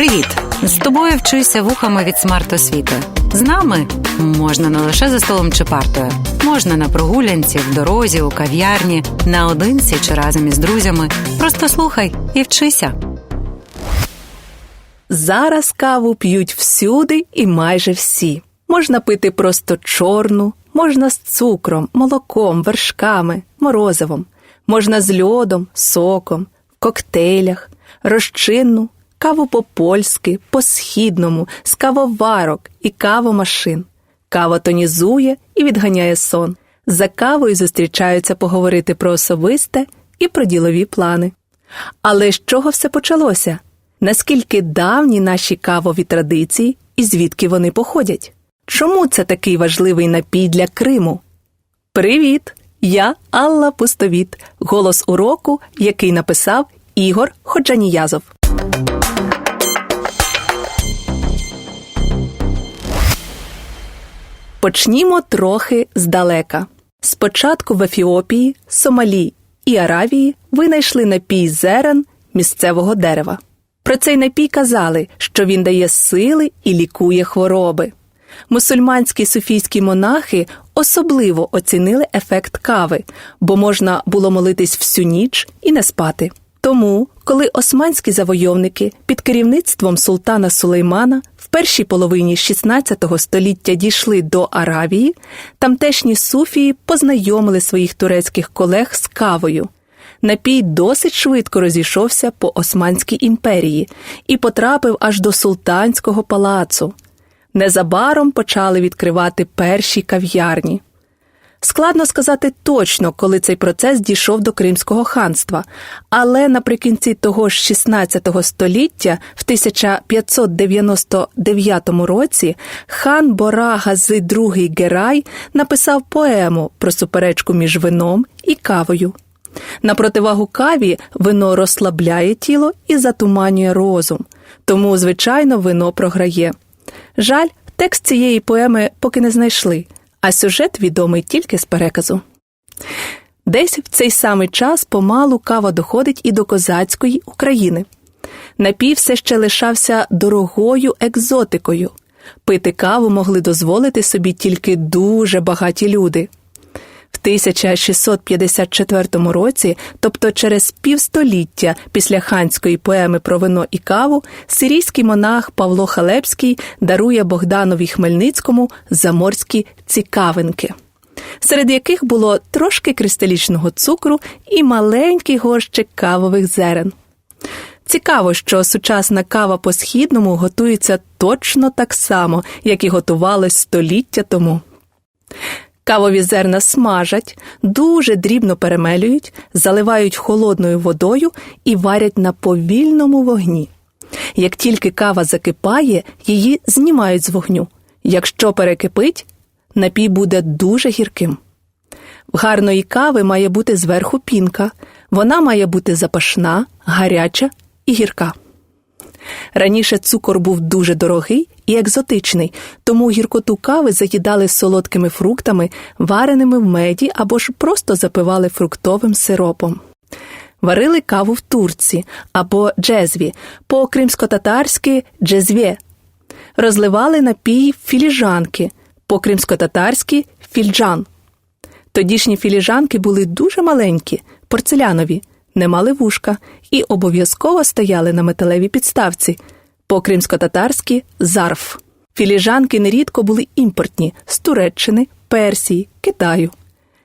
Привіт! З тобою вчуся вухами від смарт-освіти. З нами можна не лише за столом чи партою, можна на прогулянці, в дорозі, у кав'ярні, наодинці чи разом із друзями. Просто слухай і вчися. Зараз каву п'ють всюди і майже всі. Можна пити просто чорну, можна з цукром, молоком, вершками, морозивом, можна з льодом, соком, в коктейлях, розчинну, каву по-польськи, по-східному, з кавоварок і кавомашин. Кава тонізує і відганяє сон. За кавою зустрічаються поговорити про особисте і про ділові плани. Але з чого все почалося? Наскільки давні наші кавові традиції і звідки вони походять? Чому це такий важливий напій для Криму? Привіт! Я Алла Пустовіт, голос уроку, який написав Ігор Ходжаніязов. Почнімо трохи здалека. Спочатку в Ефіопії, Сомалі і Аравії винайшли напій зерен місцевого дерева. Про цей напій казали, що він дає сили і лікує хвороби. Мусульманські суфійські монахи особливо оцінили ефект кави, бо можна було молитись всю ніч і не спати. Тому, коли османські завойовники під керівництвом султана Сулеймана в першій половині XVI століття дійшли до Аравії, тамтешні суфії познайомили своїх турецьких колег з кавою. Напій досить швидко розійшовся по Османській імперії і потрапив аж до султанського палацу. Незабаром почали відкривати перші кав'ярні. Складно сказати точно, коли цей процес дійшов до Кримського ханства, але наприкінці того ж 16 століття, в 1599 році, хан Борага з II Герай написав поему про суперечку між вином і кавою. На противагу каві вино розслабляє тіло і затуманює розум, тому, звичайно, вино програє. Жаль, текст цієї поеми поки не знайшли, а сюжет відомий тільки з переказу. Десь в цей самий час помалу кава доходить і до козацької України. Напій все ще лишався дорогою екзотикою. Пити каву могли дозволити собі тільки дуже багаті люди. В 1654 році, тобто через півстоліття після ханської поеми про вино і каву, сирійський монах Павло Халепський дарує Богданові Хмельницькому заморські цікавинки, серед яких було трошки кристалічного цукру і маленький горщик кавових зерен. Цікаво, що сучасна кава по східному готується точно так само, як і готувалась століття тому. Кавові зерна смажать, дуже дрібно перемелюють, заливають холодною водою і варять на повільному вогні. Як тільки кава закипає, її знімають з вогню. Якщо перекипить, напій буде дуже гірким. В гарної кави має бути зверху пінка, вона має бути запашна, гаряча і гірка. Раніше цукор був дуже дорогий і екзотичний, тому гіркоту кави заїдали солодкими фруктами, вареними в меді або ж просто запивали фруктовим сиропом. Варили каву в турці або джезві, по кримсько-татарськи. Розливали напій філіжанки, по кримсько-татарськи фільджан. Тодішні філіжанки були дуже маленькі, порцелянові, не мали вушка і обов'язково стояли на металевій підставці, по кримсько-татарськи зарф. Філіжанки нерідко були імпортні з Туреччини, Персії, Китаю.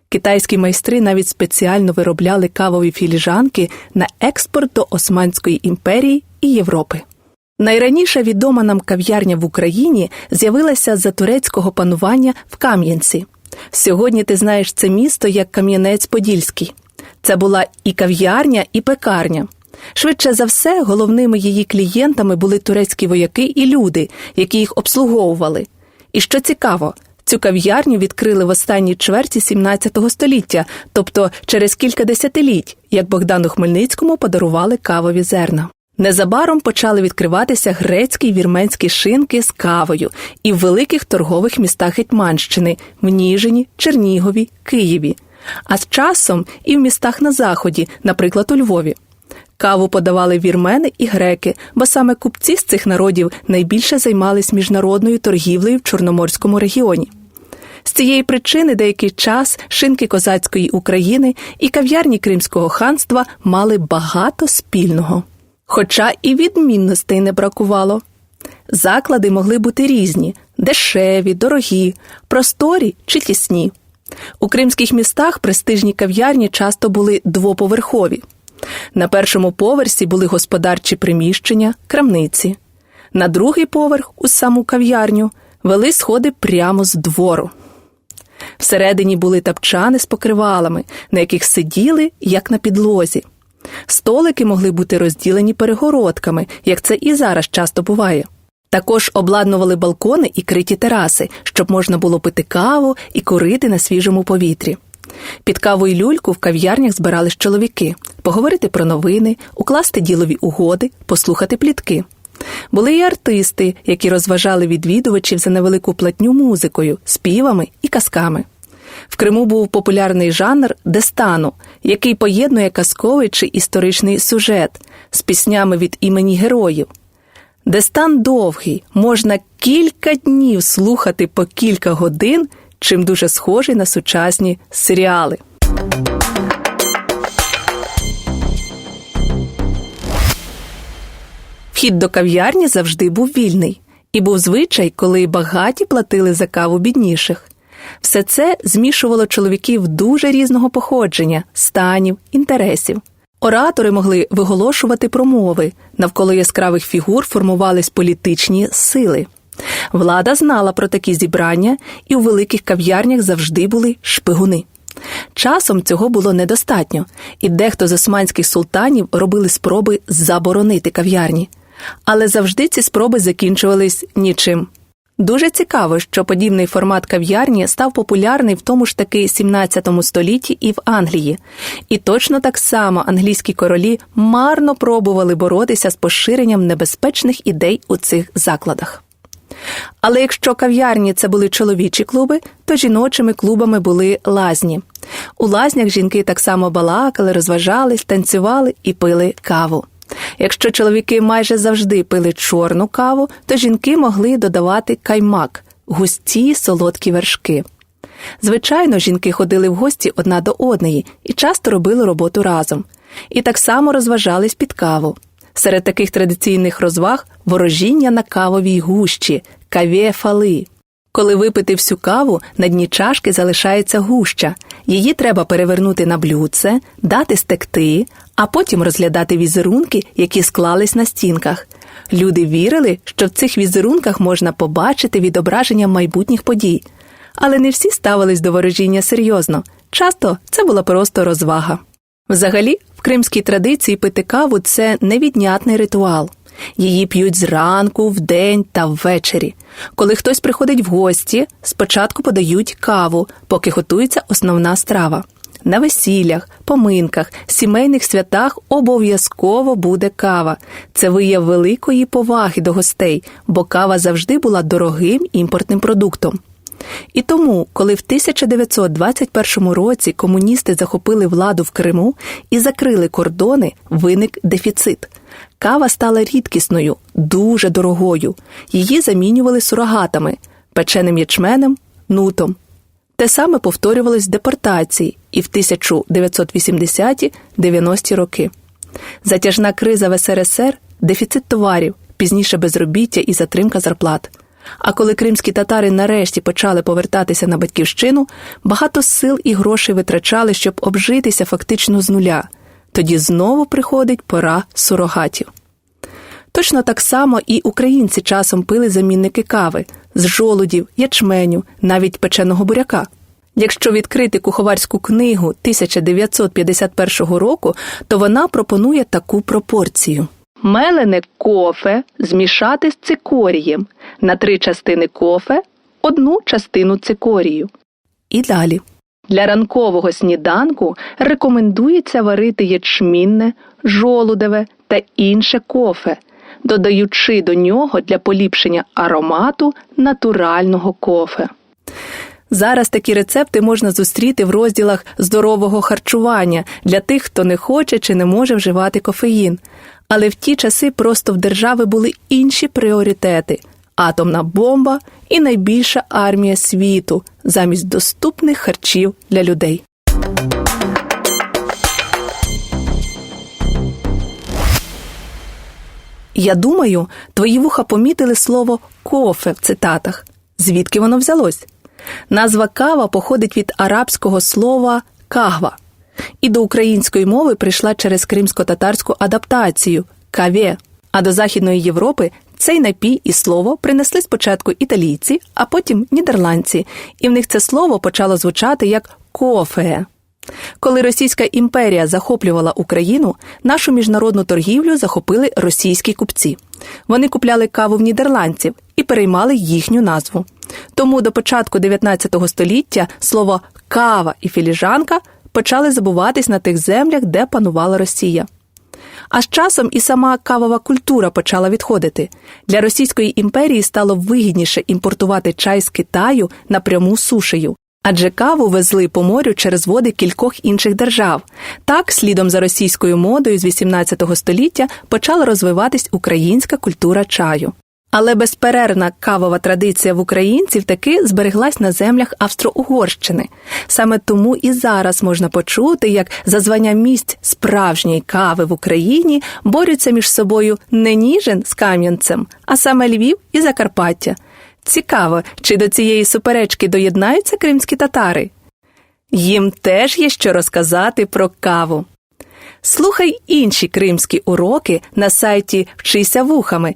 Китайські майстри навіть спеціально виробляли кавові філіжанки на експорт до Османської імперії і Європи. Найраніша відома нам кав'ярня в Україні з'явилася за турецького панування в Кам'янці. Сьогодні ти знаєш це місто як Кам'янець-Подільський. Це була і кав'ярня, і пекарня. Швидше за все, головними її клієнтами були турецькі вояки і люди, які їх обслуговували. І що цікаво, цю кав'ярню відкрили в останній чверті 17 століття, тобто через кілька десятиліть, як Богдану Хмельницькому подарували кавові зерна. Незабаром почали відкриватися грецькі й вірменські шинки з кавою і в великих торгових містах Гетьманщини в Ніжині, Чернігові, Києві, а з часом і в містах на заході, наприклад, у Львові. Каву подавали вірмени і греки, бо саме купці з цих народів найбільше займались міжнародною торгівлею в Чорноморському регіоні. З цієї причини деякий час шинки козацької України і кав'ярні Кримського ханства мали багато спільного. Хоча і відмінностей не бракувало. Заклади могли бути різні дешеві, дорогі, просторі чи тісні. У кримських містах престижні кав'ярні часто були двоповерхові. На першому поверсі були господарчі приміщення, крамниці. На другий поверх, у саму кав'ярню, вели сходи прямо з двору. Всередині були тапчани з покривалами, на яких сиділи, як на підлозі. Столики могли бути розділені перегородками, як це і зараз часто буває. Також обладнували балкони і криті тераси, щоб можна було пити каву і курити на свіжому повітрі. Під каву і люльку в кав'ярнях збирались чоловіки поговорити про новини, укласти ділові угоди, послухати плітки. Були й артисти, які розважали відвідувачів за невелику платню музикою, співами і казками. В Криму був популярний жанр дестану, який поєднує казковий чи історичний сюжет з піснями від імені героїв. Дестан довгий, можна кілька днів слухати по кілька годин, чим дуже схожий на сучасні серіали. Вхід до кав'ярні завжди був вільний, і був звичай, коли багаті платили за каву бідніших. Все це змішувало чоловіків дуже різного походження, станів, інтересів. Оратори могли виголошувати промови, навколо яскравих фігур формувались політичні сили. Влада знала про такі зібрання, і у великих кав'ярнях завжди були шпигуни. Часом цього було недостатньо, і дехто з османських султанів робили спроби заборонити кав'ярні. Але завжди ці спроби закінчувались нічим. Дуже цікаво, що подібний формат кав'ярні став популярний в тому ж таки 17 столітті і в Англії, і точно так само англійські королі марно пробували боротися з поширенням небезпечних ідей у цих закладах. Але якщо кав'ярні це були чоловічі клуби, то жіночими клубами були лазні. У лазнях жінки так само балакали, розважались, танцювали і пили каву. Якщо чоловіки майже завжди пили чорну каву, то жінки могли додавати каймак густі солодкі вершки. Звичайно, жінки ходили в гості одна до одної і часто робили роботу разом, і так само розважались під каву. Серед таких традиційних розваг ворожіння на кавовій гущі кавє фали. Коли випити всю каву, на дні чашки залишається гуща. Її треба перевернути на блюдце, дати стекти, а потім розглядати візерунки, які склались на стінках. Люди вірили, що в цих візерунках можна побачити відображення майбутніх подій. Але не всі ставились до ворожіння серйозно. Часто це була просто розвага. Взагалі, в кримській традиції пити каву це невіднятний ритуал. Її п'ють зранку, вдень та ввечері. Коли хтось приходить в гості, спочатку подають каву, поки готується основна страва. На весіллях, поминках, сімейних святах обов'язково буде кава. Це вияв великої поваги до гостей, бо кава завжди була дорогим імпортним продуктом. І тому, коли в 1921 році комуністи захопили владу в Криму і закрили кордони, виник дефіцит. Кава стала рідкісною, дуже дорогою. Її замінювали сурогатами, печеним ячменем, нутом. Те саме повторювалось з депортації і в 1980-90-ті роки. Затяжна криза в СРСР, дефіцит товарів, пізніше безробіття і затримка зарплат. А коли кримські татари нарешті почали повертатися на батьківщину, багато сил і грошей витрачали, щоб обжитися фактично з нуля. Тоді знову приходить пора сурогатів. Точно так само і українці часом пили замінники кави з жолудів, ячменю, навіть печеного буряка. Якщо відкрити куховарську книгу 1951 року, то вона пропонує таку пропорцію. Мелене кофе змішати з цикорієм, на три частини кофе, одну частину цикорію. І далі. Для ранкового сніданку рекомендується варити ячмінне, жолудеве та інше кофе, додаючи до нього для поліпшення аромату натурального кофе. Зараз такі рецепти можна зустріти в розділах здорового харчування для тих, хто не хоче чи не може вживати кофеїн. Але в ті часи просто в держави були інші пріоритети атомна бомба і найбільша армія світу замість доступних харчів для людей. Я думаю, твої вуха помітили слово кофе в цитатах. Звідки воно взялось? Назва кава походить від арабського слова кагва і до української мови прийшла через кримсько-татарську адаптацію кавє. А до Західної Європи цей напій і слово принесли спочатку італійці, а потім нідерландці, і в них це слово почало звучати як кофе. Коли Російська імперія захоплювала Україну, нашу міжнародну торгівлю захопили російські купці. Вони купляли каву в нідерландців і переймали їхню назву. Тому до початку 19 століття слово кава і філіжанка почали забуватись на тих землях, де панувала Росія. А з часом і сама кавова культура почала відходити. Для Російської імперії стало вигідніше імпортувати чай з Китаю напряму сушею. Адже каву везли по морю через води кількох інших держав. Так, слідом за російською модою з 18 століття почала розвиватись українська культура чаю. Але безперервна кавова традиція в українців таки збереглась на землях Австро-Угорщини. Саме тому і зараз можна почути, як за звання місць справжньої кави в Україні борються між собою не Ніжин з Кам'янцем, а саме Львів і Закарпаття. Цікаво, чи до цієї суперечки доєднаються кримські татари? Їм теж є що розказати про каву. Слухай інші кримські уроки на сайті Вчися вухами